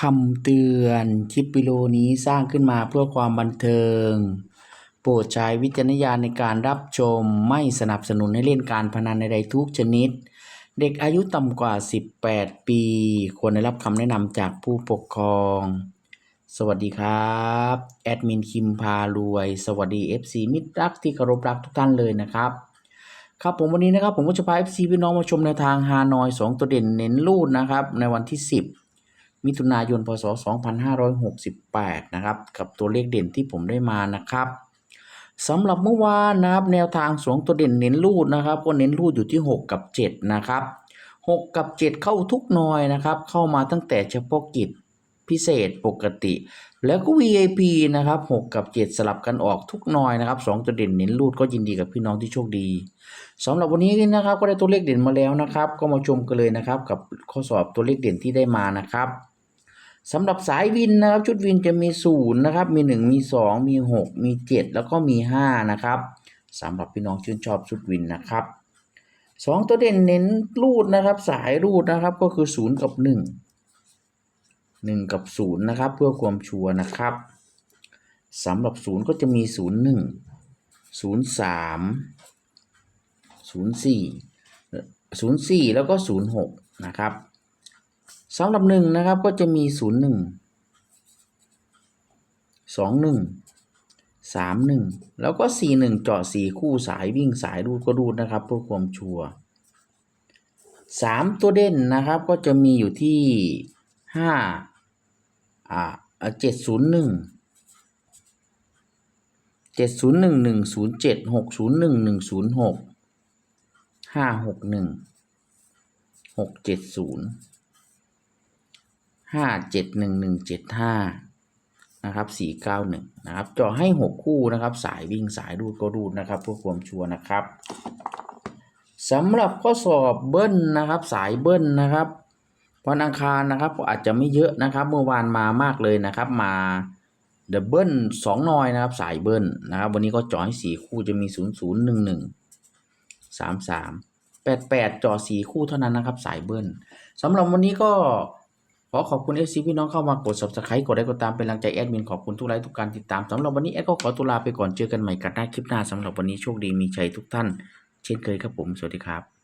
คำเตือนคลิปวิดีโอนี้สร้างขึ้นมาเพื่อความบันเทิง โปรดใช้วิจารณญาณในการรับชมไม่สนับสนุนให้เล่นการพนันใดๆทุกชนิด เด็กอายุต่ำกว่า 18 ปี ควรได้รับคำแนะนำจากผู้ปกครอง สวัสดีครับ แอดมินคิมพารวย สวัสดี FC มิตรรักที่เคารพรักทุกท่านเลยนะครับครับผมวันนี้นะครับผมก็จะพา FC พี่น้องมาชมแนวทางฮานอย 2 ตัวเด่นเน้นรูดนะครับในวันที่ 10 มิถุนายนพศ 2568 นะครับ กับตัวเลขเด่นที่ผมได้มานะครับสำหรับเมื่อวานนะครับ แนวทางสองตัวเด่นเน้นรูดนะครับ ก็เน้นรูดอยู่ที่ 6 กับ 7 นะครับ 6 กับ 7 เข้าทุกหน่อยนะครับ เข้ามาตั้งแต่เฉพาะกิจพิเศษปกติ แล้วก็ VIP นะครับ 6 กับ 7 สลับกันออกทุกหน่อยนะครับ 2 ตัวเด่นเน้นรูดก็ยินดีกับพี่น้องที่โชคดีสำหรับวันนี้นะครับ ก็ได้ตัวเลขเด่นมาแล้วนะครับ ก็มาชมกันเลยนะครับ กับข้อสอบตัวเลขเด่นที่ได้มานะครับ สำหรับสายวินนะครับชุดวินจะมี0นะครับมี 1 มี 2 มี 6 มี 7 แล้วก็มี 5 นะครับสำหรับพี่น้องชื่นชอบชุดวินนะครับสองตัวเด่นเน้นรูดนะครับ สายรูดนะครับก็คือ 0 กับ 1 1 กับ 0 นะครับ เพื่อความชัวร์นะครับสำหรับ 0 ก็จะมี 0 1 0 3 0 4 0 4 แล้วก็ 0 6 นะครับ สำหรับ1นะครับก็จะมี0 1 2 1 3 1แล้วก็4 1เจาะ4คู่สายวิ่งสายรูดก็รูดนะครับเพื่อความชัวร์3ตัวเด่นนะครับก็จะมีอยู่ที่5อ่าเจ็ดศูนย์หนึ่งเจ็ดศูนย์หนึ่งหนึ่งศูนย์เจ็ดหกศูนย์หนึ่งหนึ่งศูนย์หกห้าหกหนึ่งหกเจ็ดศูนย์ ห้าเจ็ดหนึ่งหนึ่งเจ็ดห้านะครับสี่เก้าหนึ่งนะครับจาะให้หกคู่นะครับ สายวิ่งสายรูดก็รูดนะครับเพื่อความชัวร์นะครับสำหรับข้อสอบเบิ้ลนะครับ สายเบิ้ลนะครับวันอังคารนะครับอาจจะไม่เยอะนะครับ เมื่อวานมามากเลยนะครับ มาเดบเบิ้ลสองนอยนะครับ สายเบิ้ลนะครับ วันนี้ก็จ่อให้สี่คู่จะมีศูนย์ศูนย์หนึ่งหนึ่งสามสามแปดแปดจ่อสี่คู่เท่านั้นนะครับ สายเบิ้ลสำหรับวันนี้ก็ ขอขอบคุณเอฟซีพี่น้องเข้ามากด subscribe กดไลค์กดตามเป็นกำลังใจแอดมินขอบคุณทุกไลค์ทุกการติดตามสำหรับวันนี้แอดก็ขอตุลาไปก่อนเจอกันใหม่กันหน้าคลิปหน้าสำหรับวันนี้โชคดีมีชัยทุกท่าน เช่นเคยครับผมสวัสดีครับ